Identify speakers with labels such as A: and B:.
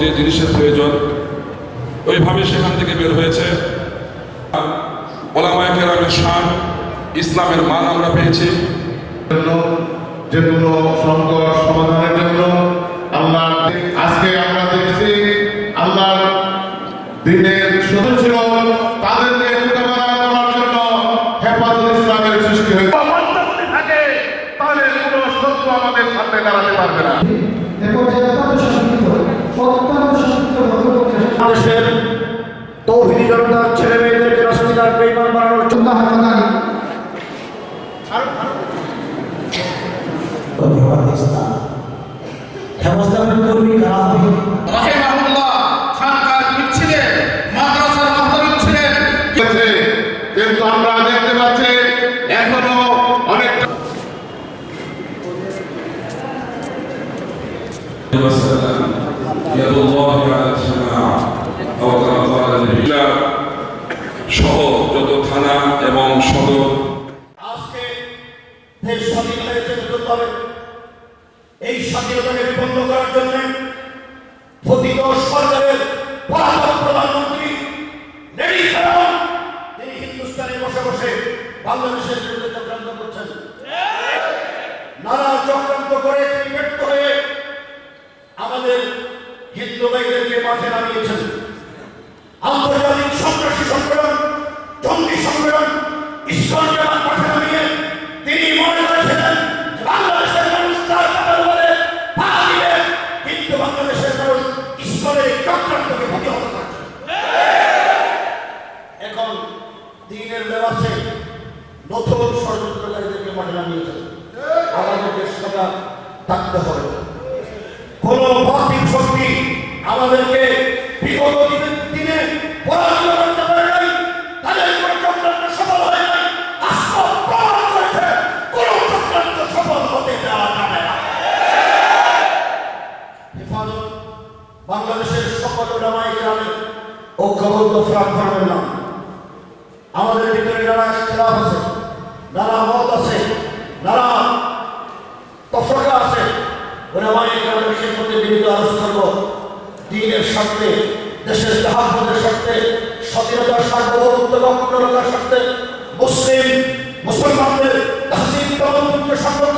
A: যে জিনিসের প্রয়োজন ওইভাবে সেখান থেকে বের হয়েছে। ওলামায় কেরামের শান ইসলামের মান আমরা পেয়েছি।
B: জন্য যে কোনো সংকট সমাধানের জন্য আল্লাহ আজকে আমরা দেখছি আল্লাহ দিনের তাদেরকে মোকাবেলা করার জন্য হেফাজত ইসলামের সৃষ্টি হয়েছে। থাকে তাহলে কোনো শত্রু আমাদের সামনে দাঁড়াতে পারবে না।
C: বাংলাদেশের তৌহিদি জনতার ছেলে মেয়েদেরকে রাষ্ট্রদার বেইমান বানানোর জন্য
D: ধন্যবাদ ইসলাম
C: হেমস্তানের কর্মী কারা হবে
B: কিন্তু আমরা দেখতে পাচ্ছি এখনও অনেক
A: Gracias. يد الله على الجماعة أو كما قال النبي সহ যত থানা এবং সদর
C: আজকে দেশ স্বাধীন হয়েছে নতুনভাবে এই স্বাধীনতাকে বিপন্ন করার জন্য পতিত সরকারের পলাতক প্রধানমন্ত্রী নেড়ি ফেরাউন তিনি হিন্দুস্তানে বসে বসে বাংলাদেশের বিরুদ্ধে চক্রান্ত করছেন নানা চক্রান্ত করে তিনি ব্যর্থ হয়ে আমাদের হিন্দু ভাইদেরকে মাঠে নামিয়েছেন। আন্তর্জাতিক সন্ত্রাসী সম্মেলন জঙ্গি ইস্কন জামান মাঠে নামিয়ে তিনি মনে করেছিলেন বাংলাদেশের মানুষ তার কাপড় বলে কিন্তু বাংলাদেশের মানুষ ঈশ্বরের চক্রান্তকে প্রতিহত করছে। এখন দিনের লেবাসে নতুন ষড়যন্ত্রকারীদেরকে মাঠে নামিয়েছেন। আমাদেরকে সদা থাকতে হবে। কোন ভৌতিক শক্তি আমাদেরকে বিগত দিনে পরাজিত করতে পারে নাই, তাদের কোন চক্রান্ত সফল হয় নাই, আজকে প্রমাণ করেছে, কোন চক্রান্ত সফল হতে দেওয়া যাবে না। হেফাজত বাংলাদেশের সকল ওলামায়ে গ্রামে ঐক্যবদ্ধ প্ল্যাটফর্মের নাম। আমাদের ভিতরে নানা ইখতিলাফ আছে নানা মত আছে নানা দিনের স্বার্থে দেশের জাহাজের স্বার্থে স্বাধীনতার সার্বভৌমত্ব অখণ্ডতার স্বার্থে মুসলিম মুসলমানদের তাহসিল জন্য